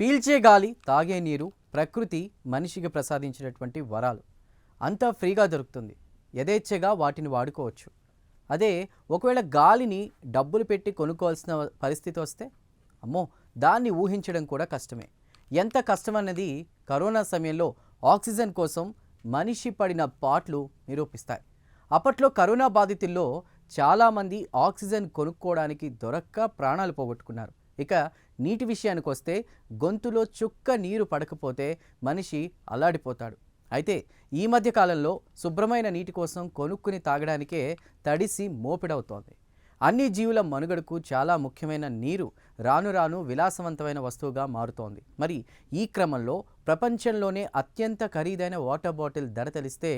పీల్చే గాలి తాగే నీరు ప్రకృతి మనిషికి ప్రసాదించినటువంటి వరాలు. అంతా ఫ్రీగా దొరుకుతుంది. యథేచ్ఛగా వాటిని వాడుకోవచ్చు. అదే ఒకవేళ గాలిని డబ్బులు పెట్టి కొనుక్కోవాల్సిన పరిస్థితి వస్తే అమ్మో దాన్ని ఊహించడం కూడా కష్టమే. ఎంత కష్టమన్నది కరోనా సమయంలో ఆక్సిజన్ కోసం మనిషి పడిన పాట్లు నిరూపిస్తాయి. అప్పట్లో కరోనా బాధితుల్లో చాలామంది ఆక్సిజన్ కొనుక్కోవడానికి దొరక్క ప్రాణాలు పోగొట్టుకున్నారు. ఇక నీటి విషయానికి వస్తే గొంతులో చుక్క నీరు పడకపోతే మనిషి అల్లాడిపోతాడు. అయితే ఈ మధ్య కాలంలో శుభ్రమైన నీటి కోసం కొనుక్కుని తాగడానికే తడిసి మోపిడవుతోంది. అన్ని జీవుల మనుగడకు చాలా ముఖ్యమైన నీరు రాను రాను విలాసవంతమైన వస్తువుగా మారుతోంది. మరి ఈ క్రమంలో ప్రపంచంలోనే అత్యంత ఖరీదైన వాటర్ బాటిల్ ధర తెలిస్తే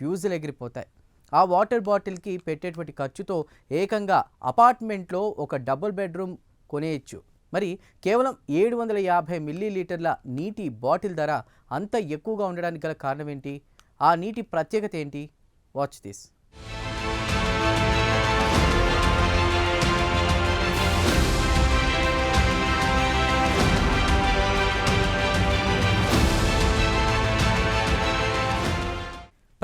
ఫ్యూజులు ఎగిరిపోతాయి. ఆ వాటర్ బాటిల్కి పెట్టేటువంటి ఖర్చుతో ఏకంగా అపార్ట్మెంట్లో ఒక డబుల్ బెడ్రూమ్ కొనేయచ్చు. మరి కేవలం ఏడు వందల యాభై మిల్లీ లీటర్ల నీటి బాటిల్ ధర అంత ఎక్కువగా ఉండడానికి గల కారణం ఏంటి? ఆ నీటి ప్రత్యేకత ఏంటి? వాచ్ దిస్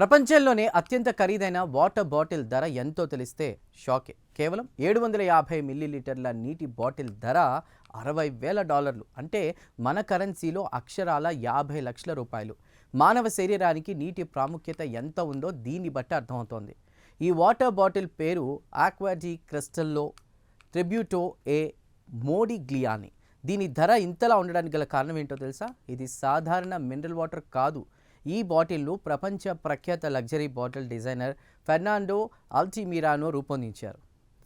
ప్రపంచంలోనే అత్యంత ఖరీదైన వాటర్ బాటిల్ ధర ఎంతో తెలిస్తే షాకే. కేవలం ఏడు వందల యాభై మిల్లీలీటర్ల నీటి బాటిల్ ధర అరవై వేల డాలర్లు. అంటే మన కరెన్సీలో అక్షరాల యాభై లక్షల రూపాయలు. మానవ శరీరానికి నీటి ప్రాముఖ్యత ఎంత ఉందో దీన్ని బట్టి అర్థమవుతోంది. ఈ వాటర్ బాటిల్ పేరు ఆక్వాజీ క్రిస్టల్లో ట్రిబ్యూటో ఏ మోడిగ్లియాని. దీని ధర ఇంతలా ఉండడానికి గల కారణం ఏంటో తెలుసా? ఇది సాధారణ మినరల్ వాటర్ కాదు. ఈ బాటిల్ను ప్రపంచ ప్రఖ్యాత luxury bottle designer Fernando Altamirano రూపొందించారు.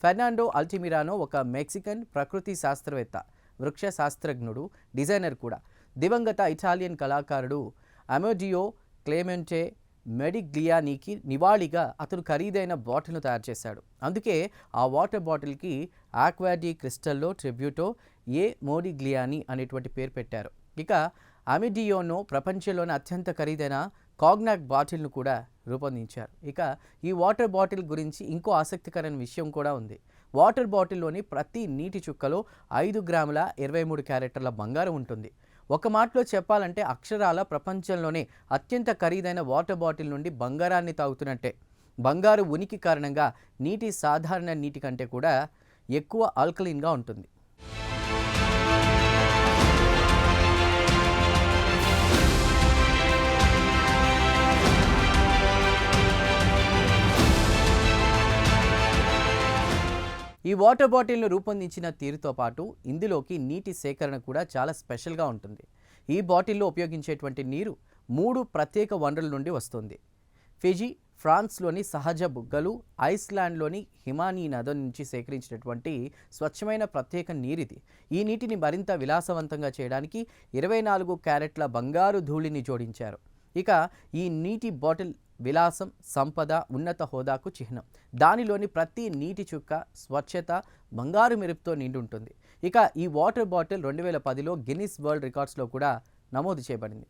ఫెర్నాండో అల్టిమిరానో ఒక మెక్సికన్ ప్రకృతి శాస్త్రవేత్త వృక్ష శాస్త్రజ్ఞుడు డిజైనర్ కూడా. దివంగత ఇటాలియన్ కళాకారుడు అమోడియో క్లేమెంటే మెడిగ్లియానీకి నివాళిగా అతను ఖరీదైన బాటిల్ను తయారు చేశాడు. అందుకే ఆ వాటర్ బాటిల్కి ఆక్వాడి క్రిస్టల్లో ట్రిబ్యూటో ఏ మోడిగ్లియానీ అనేటువంటి పేరు పెట్టారు. ఇక అమిడియోను ప్రపంచంలోనే అత్యంత ఖరీదైన కాగ్నాక్ బాటిల్ను కూడా రూపొందించారు. ఇక ఈ వాటర్ బాటిల్ గురించి ఇంకో ఆసక్తికరమైన విషయం కూడా ఉంది. వాటర్ బాటిల్లోని ప్రతి నీటి చుక్కలో ఐదు గ్రాముల ఇరవై మూడు క్యారెక్టర్ల బంగారం ఉంటుంది. ఒక మాటలో చెప్పాలంటే అక్షరాల ప్రపంచంలోనే అత్యంత ఖరీదైన వాటర్ బాటిల్ నుండి బంగారాన్ని తాగుతున్నట్టే. బంగారు ఉనికి కారణంగా నీటి సాధారణ నీటి కంటే కూడా ఎక్కువ ఆల్కలీన్గా ఉంటుంది. వాటర్ బాటిల్ను రూపొందించిన తీరుతో పాటు ఇందులోకి నీటి సేకరణ కూడా చాలా స్పెషల్గా ఉంటుంది. ఈ బాటిల్లో ఉపయోగించేటువంటి నీరు మూడు ప్రత్యేక వనరుల నుండి వస్తుంది. ఫిజీ ఫ్రాన్స్లోని సహజ బుగ్గలు ఐస్లాండ్లోని హిమానీ నది నుంచి సేకరించినటువంటి స్వచ్ఛమైన ప్రత్యేక నీరిది. ఈ నీటిని మరింత విలాసవంతంగా చేయడానికి ఇరవై నాలుగు క్యారెట్ల బంగారు ధూళిని జోడించారు. ఇక ఈ నీటి బాటిల్ విలాసం సంపద ఉన్నత హోదాకు చిహ్నం. దానిలోని ప్రతి నీటి చుక్క స్వచ్ఛత బంగారు మెరుపుతో నిండి ఉంటుంది ఇక ఈ వాటర్ బాటిల్ రెండు వేల పదిలో గిన్నిస్ వరల్డ్ రికార్డ్స్లో కూడా నమోదు చేయబడింది.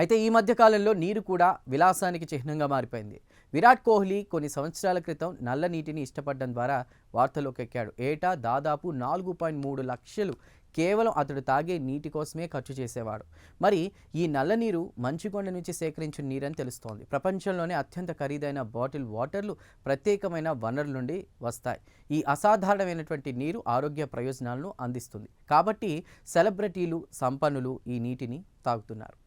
అయితే ఈ మధ్యకాలంలో నీరు కూడా విలాసానికి చిహ్నంగా మారిపోయింది. విరాట్ కోహ్లీ కొన్ని సంవత్సరాల క్రితం నల్ల నీటిని ఇష్టపడడం ద్వారా వార్తలోకి ఎక్కాడు. ఏటా? దాదాపు నాలుగు పాయింట్ మూడు లక్షలు కేవలం అతడు తాగే నీటి కోసమే ఖర్చు చేసేవాడు. మరి ఈ నల్ల నీరు మంచుకొండ నుంచి సేకరించిన నీరని తెలుస్తోంది. ప్రపంచంలోనే అత్యంత ఖరీదైన బాటిల్ వాటర్లు ప్రత్యేకమైన వనరుల నుండి వస్తాయి. ఈ అసాధారణమైనటువంటి నీరు ఆరోగ్య ప్రయోజనాలను అందిస్తుంది. కాబట్టి సెలబ్రిటీలు సంపన్నులు ఈ నీటిని తాగుతున్నారు.